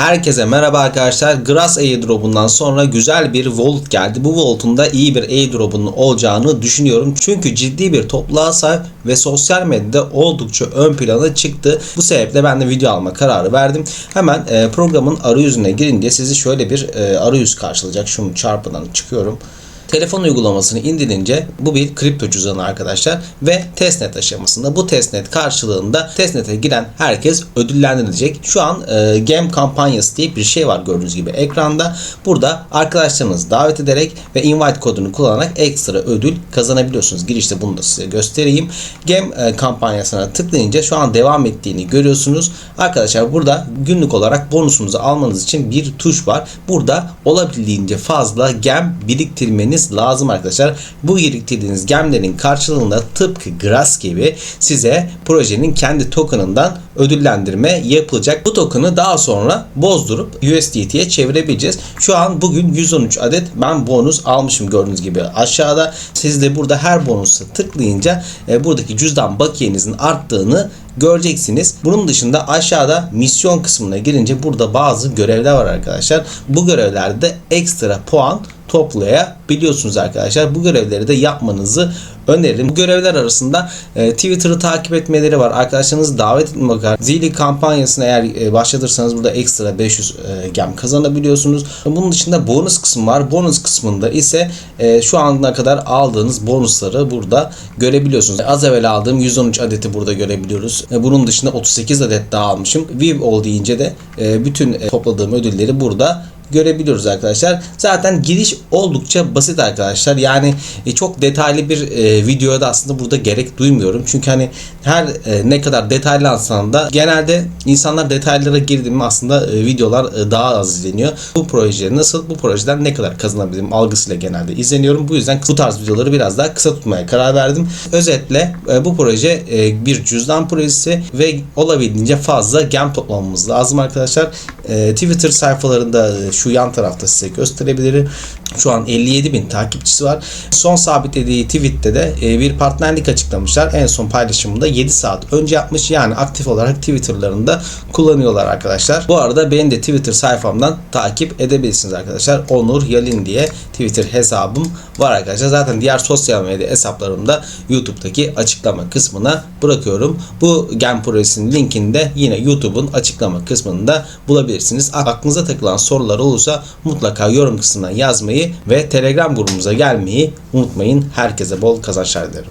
Herkese merhaba arkadaşlar. Grass airdrop'undan sonra güzel bir vault geldi. Bu vault'un da iyi bir airdrop'un olacağını düşünüyorum. Çünkü ciddi bir topluluğa sahip ve sosyal medyada oldukça ön plana çıktı. Bu sebeple ben de video alma kararı verdim. Hemen e, programın arayüzüne girince sizi şöyle bir e, arayüz karşılayacak. Şunu çarpıdan çıkıyorum. Telefon uygulamasını indirince bu bir kripto cüzdanı arkadaşlar ve testnet aşamasında bu testnet karşılığında testnete giren herkes ödüllendirilecek. Şu an e, game kampanyası diye bir şey var gördüğünüz gibi ekranda. Burada arkadaşlarınızı davet ederek ve invite kodunu kullanarak ekstra ödül kazanabiliyorsunuz. Girişte bunu da size göstereyim. Game e, kampanyasına tıklayınca şu an devam ettiğini görüyorsunuz. Arkadaşlar burada günlük olarak bonusunuzu almanız için bir tuş var. Burada olabildiğince fazla gem biriktirmeniz lazım arkadaşlar. Bu biriktirdiğiniz gemlerin karşılığında tıpkı Grass gibi size projenin kendi tokenından ödüllendirme yapılacak. Bu token'ı daha sonra bozdurup USDT'ye çevirebileceğiz. Şu an bugün 113 adet ben bonus almışım gördüğünüz gibi aşağıda. Siz de burada her bonusa tıklayınca e, buradaki cüzdan bakiyenizin arttığını göreceksiniz. Bunun dışında aşağıda misyon kısmına girince burada bazı görevler var arkadaşlar. Bu görevlerde ekstra puan toplayabiliyorsunuz arkadaşlar. Bu görevleri de yapmanızı öneririm. Bu görevler arasında e, Twitter'ı takip etmeleri var. Arkadaşlarınızı davet etmek var. Zili kampanyasına eğer e, başlatırsanız burada ekstra 500 e, gem kazanabiliyorsunuz. Bunun dışında bonus kısmı var. Bonus kısmında ise e, şu ana kadar aldığınız bonusları burada görebiliyorsunuz. Az evvel aldığım 113 adeti burada görebiliyoruz. E, bunun dışında 38 adet daha almışım. View all deyince de e, bütün e, topladığım ödülleri burada görebiliyoruz arkadaşlar. Zaten giriş oldukça basit arkadaşlar. Yani e, çok detaylı bir e, videoya da aslında burada gerek duymuyorum. Çünkü hani her e, ne kadar detaylansan da genelde insanlar detaylara girdi aslında e, videolar e, daha az izleniyor. Bu proje nasıl bu projeden ne kadar kazanabilirim algısıyla genelde izleniyorum. Bu yüzden bu tarz videoları biraz daha kısa tutmaya karar verdim. Özetle e, bu proje e, bir cüzdan projesi ve olabildiğince fazla gem toplamamız lazım arkadaşlar. E, Twitter sayfalarında e, şu yan tarafta size gösterebilirim. Şu an 57 bin takipçisi var. Son sabitlediği tweette de e, bir partnerlik açıklamışlar. En son paylaşımında 7 saat önce yapmış. Yani aktif olarak Twitter'larında kullanıyorlar arkadaşlar. Bu arada benim de Twitter sayfamdan takip edebilirsiniz arkadaşlar. Onur Yalin diye Twitter hesabım var arkadaşlar. Zaten diğer sosyal medya hesaplarımda YouTube'daki açıklama kısmına bırakıyorum. Bu Gen projesinin linkini de yine YouTube'un açıklama kısmında bulabilirsiniz. Aklınıza takılan sorular olursa mutlaka yorum kısmına yazmayı ve Telegram grubumuza gelmeyi unutmayın. Herkese bol kazançlar dilerim.